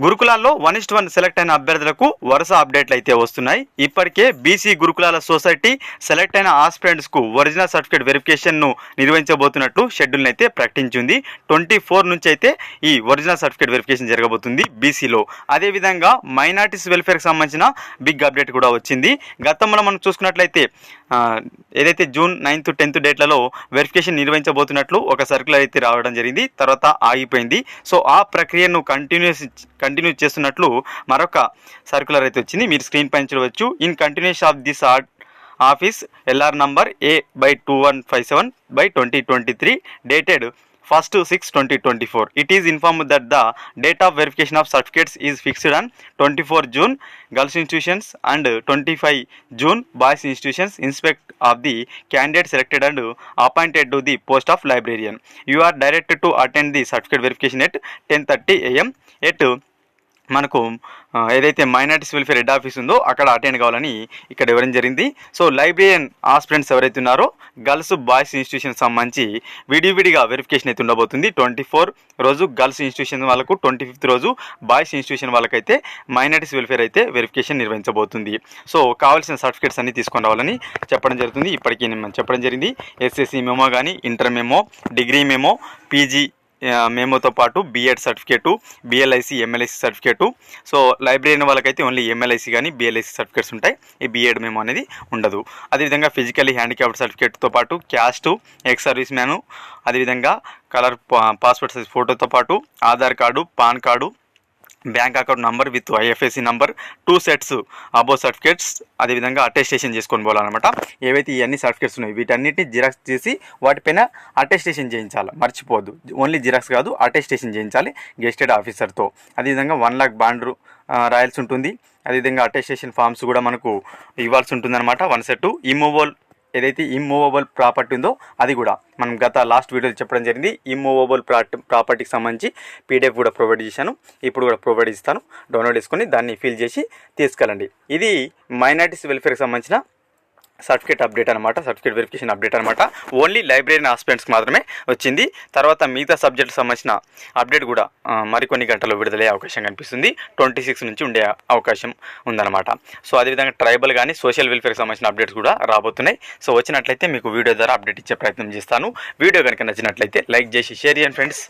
గురుకులాల్లో one is to one select అయిన అభ్యర్థులకు వరుస అప్డేట్లు అయితే వస్తున్నాయి. ఇప్పటికే బీసీ గురుకులాల సొసైటీ సెలెక్ట్ అయిన ఆస్పిరెంట్స్కు ఒరిజినల్ సర్టిఫికేట్ వెరిఫికేషన్ను నిర్వహించబోతున్నట్లు షెడ్యూల్ని అయితే ప్రకటించింది. ట్వంటీ ఫోర్ నుంచి అయితే ఈ ఒరిజినల్ సర్టిఫికేట్ వెరిఫికేషన్ జరగబోతుంది బీసీలో. అదేవిధంగా మైనార్టీస్ వెల్ఫేర్కి సంబంధించిన బిగ్ అప్డేట్ కూడా వచ్చింది. గతంలో మనం చూసుకున్నట్లయితే ఏదైతే జూన్ నైన్త్ టెన్త్ డేట్లలో వెరిఫికేషన్ నిర్వహించబోతున్నట్లు ఒక సర్కులర్ అయితే రావడం జరిగింది. తర్వాత ఆగిపోయింది. సో ఆ ప్రక్రియను కంటిన్యూస్ కంటిన్యూ చేస్తున్నట్లు మరొక సర్కులర్ అయితే వచ్చింది. మీరు స్క్రీన్ పైన చూడవచ్చు. In continuous of this art office LR number A by two one five seven by twenty twenty three dated first six twenty twenty four it is inform that the date of verification of certificates is fixed on twenty four June girls institutions and twenty five June boys institutions inspect of the candidate selected and appointed to the post of librarian you are directed to attend the certificate verification at ten thirty AM at మనకు ఏదైతే minorities welfare head office ఉందో అక్కడ attend కావాలని ఇక్కడ ఇవ్వడం జరిగింది. So librarian aspirants ఎవరైతే ఉన్నారో గర్ల్స్ బాయ్స్ ఇన్స్టిట్యూషన్ సంబంధించి విడివిడిగా వెరిఫికేషన్ అయితే ఉండబోతుంది. ట్వంటీ ఫోర్ రోజు గర్ల్స్ ఇన్స్టిట్యూషన్ వాళ్ళకు ట్వంటీ ఫిఫ్త్ రోజు బాయ్స్ ఇన్స్టిట్యూషన్ వాళ్ళకైతే మైనార్టీస్ వెల్ఫేర్ అయితే వెరిఫికేషన్ నిర్వహించబోతుంది. సో కావాల్సిన సర్టిఫికేట్స్ అన్ని తీసుకొని రావాలని చెప్పడం జరుగుతుంది. ఇప్పటికీ నేను చెప్పడం జరిగింది. ఎస్ఎస్సి మెమో కానీ inter memo degree memo PG మేమోతో పాటు BEd certificate BLIC MLIC certificate so లైబ్రరీని వాళ్ళకైతే ఓన్లీ ఎంఎల్ఐసి కానీ బిఎల్ఐసి సర్టిఫికేట్స్ ఉంటాయి. ఈ బీఎడ్ మేమో అనేది ఉండదు. అదేవిధంగా ఫిజికల్లీ హ్యాండిక్యాప్డ్ సర్టిఫికేట్తో పాటు క్యాస్ట్ ఎక్స్ సర్వీస్ మ్యాను అదేవిధంగా కలర్ పాస్పోర్ట్ సైజ్ ఫోటోతో పాటు Aadhaar card PAN card bank account number with IFSC number two sets above certificates అదేవిధంగా అటెస్టేషన్ చేసుకొని పోవాలన్నమాట. ఏవైతే ఇవన్నీ సర్టిఫికేట్స్ ఉన్నాయి వీటన్నిటిని జిరాక్స్ చేసి వాటిపైన అటెస్టేషన్ చేయించాలి. మర్చిపోద్దు ఓన్లీ జిరాక్స్ కాదు అటెస్టేషన్ చేయించాలి గెస్టెడ్ ఆఫీసర్తో. అదేవిధంగా వన్ లాక్ బాండ్ రాయాల్సి ఉంటుంది. అదేవిధంగా అటెస్టేషన్ ఫామ్స్ కూడా మనకు ఇవ్వాల్సి ఉంటుందన్నమాట. వన్ సెట్ ఇమూవల్ ఏదైతే ఇమ్మూవబుల్ ప్రాపర్టీ ఉందో అది కూడా. మనం గత లాస్ట్ వీడియోలో చెప్పడం జరిగింది ఇమ్మూవబుల్ ప్రాపర్టీకి సంబంధించి పీడిఎఫ్ కూడా ప్రొవైడ్ చేశాను. ఇప్పుడు కూడా ప్రొవైడ్ ఇస్తాను. డౌన్లోడ్ చేసుకొని దాన్ని ఫిల్ చేసి తీసుకెళ్ళండి. ఇది మైనార్టీస్ వెల్ఫేర్కి సంబంధించిన సర్టిఫికేట్ అప్డేట్ అనమాట సర్టిఫికేట్ వెరిఫికేషన్ అప్డేట్ అనమాట ఓన్లీ లైబ్రరీ ఆస్పిరెంట్స్కి మాత్రమే వచ్చింది. తర్వాత మిగతా సబ్జెక్ట్ సంబంధించిన అప్డేట్ కూడా మరికొన్ని గంటల్లో విడుదలయ్యే అవకాశం కనిపిస్తుంది. ట్వంటీ సిక్స్ నుంచి ఉండే అవకాశం ఉందన్నమాట. సో అదేవిధంగా ట్రైబల్ కానీ సోషల్ వెల్ఫేర్కి సంబంధించిన అప్డేట్స్ కూడా రాబోతున్నాయి. సో వచ్చినట్లయితే మీకు వీడియో ద్వారా అప్డేట్ ఇచ్చే ప్రయత్నం చేస్తాను. వీడియో కనుక నచ్చినట్లయితే లైక్ చేసి షేర్ చేయండి ఫ్రెండ్స్